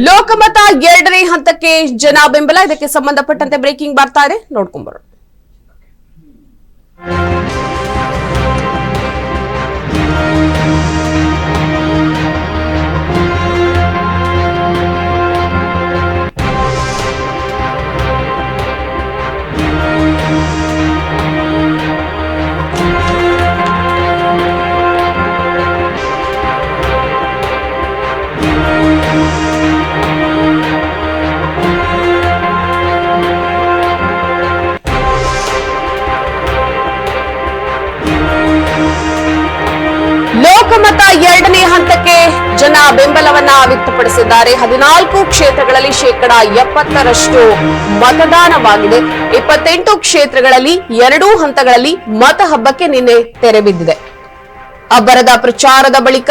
ಲೋಕಮತ ಎರಡನೇ ಹಂತಕ್ಕೆ ಜನ ಬೆಂಬಲ. ಇದಕ್ಕೆ ಸಂಬಂಧಪಟ್ಟಂತೆ ಬ್ರೇಕಿಂಗ್ ಬರ್ತಾ ಇದೆ. ನೋಡ್ಕೊಂಬರೋಣ ಲೋಕಮತ ಎರಡನೇ ಹಂತಕ್ಕೆ ಜನ ಬೆಂಬಲವನ್ನ ವ್ಯಕ್ತಪಡಿಸಿದ್ದಾರೆ. ಹದಿನಾಲ್ಕು ಕ್ಷೇತ್ರಗಳಲ್ಲಿ ಶೇಕಡ ಎಪ್ಪತ್ತರಷ್ಟು ಮತದಾನವಾಗಿದೆ. ಇಪ್ಪತ್ತೆಂಟು ಕ್ಷೇತ್ರಗಳಲ್ಲಿ ಎರಡೂ ಹಂತಗಳಲ್ಲಿ ಮತ ಹಬ್ಬಕ್ಕೆ ನಿನ್ನೆ ತೆರೆ ಬಿದ್ದಿದೆ. ಅಬ್ಬರದ ಪ್ರಚಾರದ ಬಳಿಕ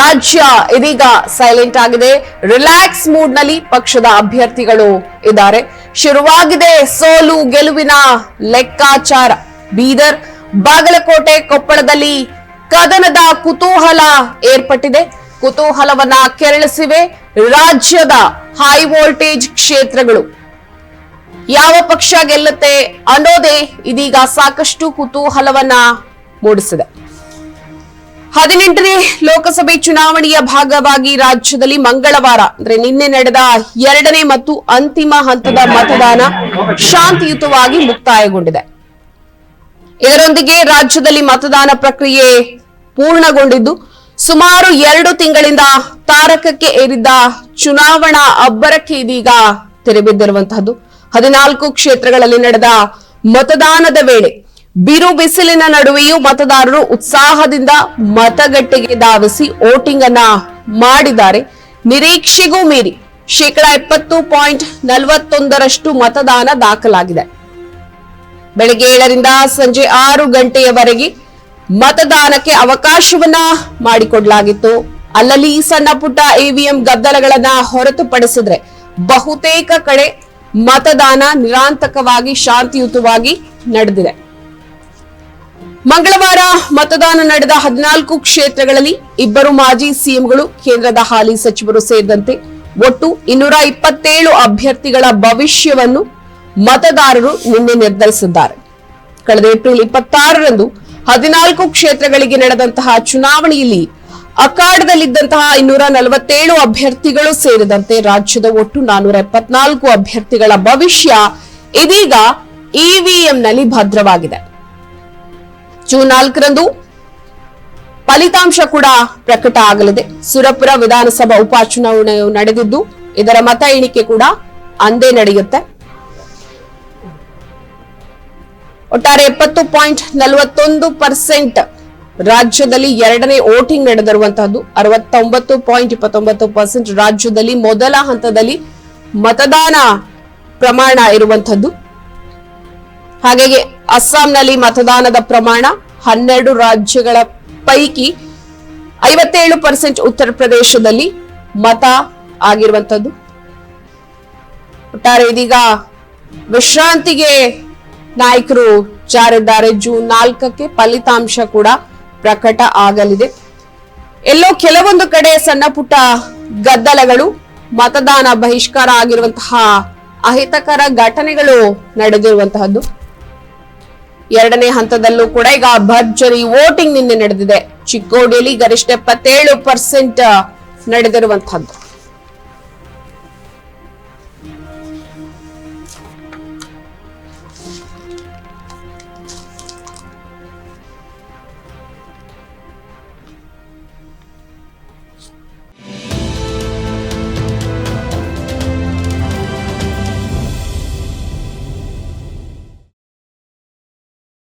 ರಾಜ್ಯ ಇದೀಗ ಸೈಲೆಂಟ್ ಆಗಿದೆ. ರಿಲ್ಯಾಕ್ಸ್ ಮೂಡ್ನಲ್ಲಿ ಪಕ್ಷದ ಅಭ್ಯರ್ಥಿಗಳು ಇದ್ದಾರೆ. ಶುರುವಾಗಿದೆ ಸೋಲು ಗೆಲುವಿನ ಲೆಕ್ಕಾಚಾರ. ಬೀದರ್, ಬಾಗಲಕೋಟೆ, ಕೊಪ್ಪಳದಲ್ಲಿ ಕದನದ ಕುತೂಹಲ ಏರ್ಪಟ್ಟಿದೆ. ಕುತೂಹಲವನ್ನ ಕೆರಳಿಸಿವೆ ರಾಜ್ಯದ ಹೈ ವೋಲ್ಟೇಜ್ ಕ್ಷೇತ್ರಗಳು. ಯಾವ ಪಕ್ಷ ಗೆಲ್ಲುತ್ತೆ ಅನ್ನೋದೇ ಇದೀಗ ಸಾಕಷ್ಟು ಕುತೂಹಲವನ್ನ ಮೂಡಿಸಿದೆ. ಹದಿನೆಂಟನೇ ಲೋಕಸಭೆ ಚುನಾವಣೆಯ ಭಾಗವಾಗಿ ರಾಜ್ಯದಲ್ಲಿ ಮಂಗಳವಾರ, ಅಂದ್ರೆ ನಿನ್ನೆ ನಡೆದ ಎರಡನೇ ಮತ್ತು ಅಂತಿಮ ಹಂತದ ಮತದಾನ ಶಾಂತಿಯುತವಾಗಿ ಮುಕ್ತಾಯಗೊಂಡಿದೆ. ಇದರೊಂದಿಗೆ ರಾಜ್ಯದಲ್ಲಿ ಮತದಾನ ಪ್ರಕ್ರಿಯೆ ಪೂರ್ಣಗೊಂಡಿದ್ದು, ಸುಮಾರು ಎರಡು ತಿಂಗಳಿಂದ ತಾರಕಕ್ಕೆ ಏರಿದ್ದ ಚುನಾವಣಾ ಅಬ್ಬರಕ್ಕೆ ಇದೀಗ ತೆರೆಬಿದ್ದಿರುವಂತಹದ್ದು. ಹದಿನಾಲ್ಕು ಕ್ಷೇತ್ರಗಳಲ್ಲಿ ನಡೆದ ಮತದಾನದ ವೇಳೆ ಬಿರು ಬಿಸಿಲಿನ ನಡುವೆಯೂ ಮತದಾರರು ಉತ್ಸಾಹದಿಂದ ಮತಗಟ್ಟೆಗೆ ಧಾವಿಸಿ ವೋಟಿಂಗ್ ಅನ್ನ ಮಾಡಿದ್ದಾರೆ. ನಿರೀಕ್ಷೆಗೂ ಮೀರಿ ಶೇಕಡಾ ಎಪ್ಪತ್ತು ಪಾಯಿಂಟ್ ನಲವತ್ತೊಂದರಷ್ಟು ಮತದಾನ ದಾಖಲಾಗಿದೆ. ಬೆಳಗ್ಗೆ ಏಳರಿಂದ ಸಂಜೆ ಆರು ಗಂಟೆಯವರೆಗೆ ಮತದಾನಕ್ಕೆ ಅವಕಾಶವನ್ನ ಮಾಡಿಕೊಡ್ಲಾಗಿತ್ತು. ಅಲ್ಲಲ್ಲಿ ಸಣ್ಣ ಪುಟ್ಟ ಇವಿಎಂ ಗದ್ದಲಗಳನ್ನ ಹೊರತುಪಡಿಸಿದ್ರೆ ಬಹುತೇಕ ಕಡೆ ಮತದಾನ ನಿರಾಂತಕವಾಗಿ, ಶಾಂತಿಯುತವಾಗಿ ನಡೆದಿದೆ. ಮಂಗಳವಾರ ಮತದಾನ ನಡೆದ ಹದಿನಾಲ್ಕು ಕ್ಷೇತ್ರಗಳಲ್ಲಿ ಇಬ್ಬರು ಮಾಜಿ ಸಿಎಂಗಳು, ಕೇಂದ್ರದ ಹಾಲಿ ಸಚಿವರು ಸೇರಿದಂತೆ ಒಟ್ಟು ಇನ್ನೂರ ಇಪ್ಪತ್ತೇಳು ಅಭ್ಯರ್ಥಿಗಳ ಭವಿಷ್ಯವನ್ನು ಮತದಾರರು ನಿನ್ನೆ ನಿರ್ಧರಿಸಿದ್ದಾರೆ. ಕಳೆದ ಏಪ್ರಿಲ್ ಇಪ್ಪತ್ತಾರರಂದು ಹದಿನಾಲ್ಕು ಕ್ಷೇತ್ರಗಳಿಗೆ ನಡೆದಂತಹ ಚುನಾವಣೆಯಲ್ಲಿ ಅಖಾಡದಲ್ಲಿದ್ದಂತಹ ಇನ್ನೂರ ನಲವತ್ತೇಳು ಅಭ್ಯರ್ಥಿಗಳು ಸೇರಿದಂತೆ ರಾಜ್ಯದ ಒಟ್ಟು ನಾನೂರ ಎಪ್ಪತ್ನಾಲ್ಕು ಅಭ್ಯರ್ಥಿಗಳ ಭವಿಷ್ಯ ಇದೀಗ ಇವಿಎಂನಲ್ಲಿ ಭದ್ರವಾಗಿದೆ. ಜೂನ್ ನಾಲ್ಕರಂದು ಫಲಿತಾಂಶ ಕೂಡ ಪ್ರಕಟ ಆಗಲಿದೆ. ಸುರಪುರ ವಿಧಾನಸಭಾ ಉಪಚುನಾವಣೆಯು ನಡೆದಿದ್ದು, ಇದರ ಮತ ಎಣಿಕೆ ಕೂಡ ಅಂದೇ ನಡೆಯುತ್ತೆ. ಒಟ್ಟಾರೆ ಎಪ್ಪತ್ತು ಪಾಯಿಂಟ್ ನಲವತ್ತೊಂದು ಪರ್ಸೆಂಟ್ ರಾಜ್ಯದಲ್ಲಿ ಎರಡನೇ ವೋಟಿಂಗ್ ನಡೆದಿರುವಂತಹದ್ದು. ಅರವತ್ತೊಂಬತ್ತು ಪಾಯಿಂಟ್ ಇಪ್ಪತ್ತೊಂಬತ್ತು ಪರ್ಸೆಂಟ್ ರಾಜ್ಯದಲ್ಲಿ ಮೊದಲ ಹಂತದಲ್ಲಿ ಮತದಾನ ಪ್ರಮಾಣ ಇರುವಂತಹದ್ದು. ಹಾಗೆಯೇ ಅಸ್ಸಾಂನಲ್ಲಿ ಮತದಾನದ ಪ್ರಮಾಣ ಹನ್ನೆರಡು ರಾಜ್ಯಗಳ ಪೈಕಿ ಐವತ್ತೇಳು ಪರ್ಸೆಂಟ್ ಉತ್ತರ ಪ್ರದೇಶದಲ್ಲಿ ಮತ ಆಗಿರುವಂತದ್ದು ಒಟ್ಟಾರೆ ಇದೀಗ ವಿಶ್ರಾಂತಿಗೆ ನಾಯಕರು ಜಾರಿದ್ದಾರೆ. ಜೂನ್ ನಾಲ್ಕಕ್ಕೆ ಫಲಿತಾಂಶ ಕೂಡ ಪ್ರಕಟ ಆಗಲಿದೆ. ಎಲ್ಲೋ ಕೆಲವೊಂದು ಕಡೆ ಸಣ್ಣ ಪುಟ್ಟ ಗದ್ದಲಗಳು, ಮತದಾನ ಬಹಿಷ್ಕಾರ ಆಗಿರುವಂತಹ ಅಹಿತಕರ ಘಟನೆಗಳು ನಡೆದಿರುವಂತಹದ್ದು. ಎರಡನೇ ಹಂತದಲ್ಲೂ ಕೂಡ ಈಗ ಭರ್ಜರಿ ವೋಟಿಂಗ್ ನಿನ್ನೆ ನಡೆದಿದೆ. ಚಿಕ್ಕೋಡಿಯಲ್ಲಿ ಗರಿಷ್ಠ ಎಪ್ಪತ್ತೇಳು ಪರ್ಸೆಂಟ್ ನಡೆದಿರುವಂತಹದ್ದು.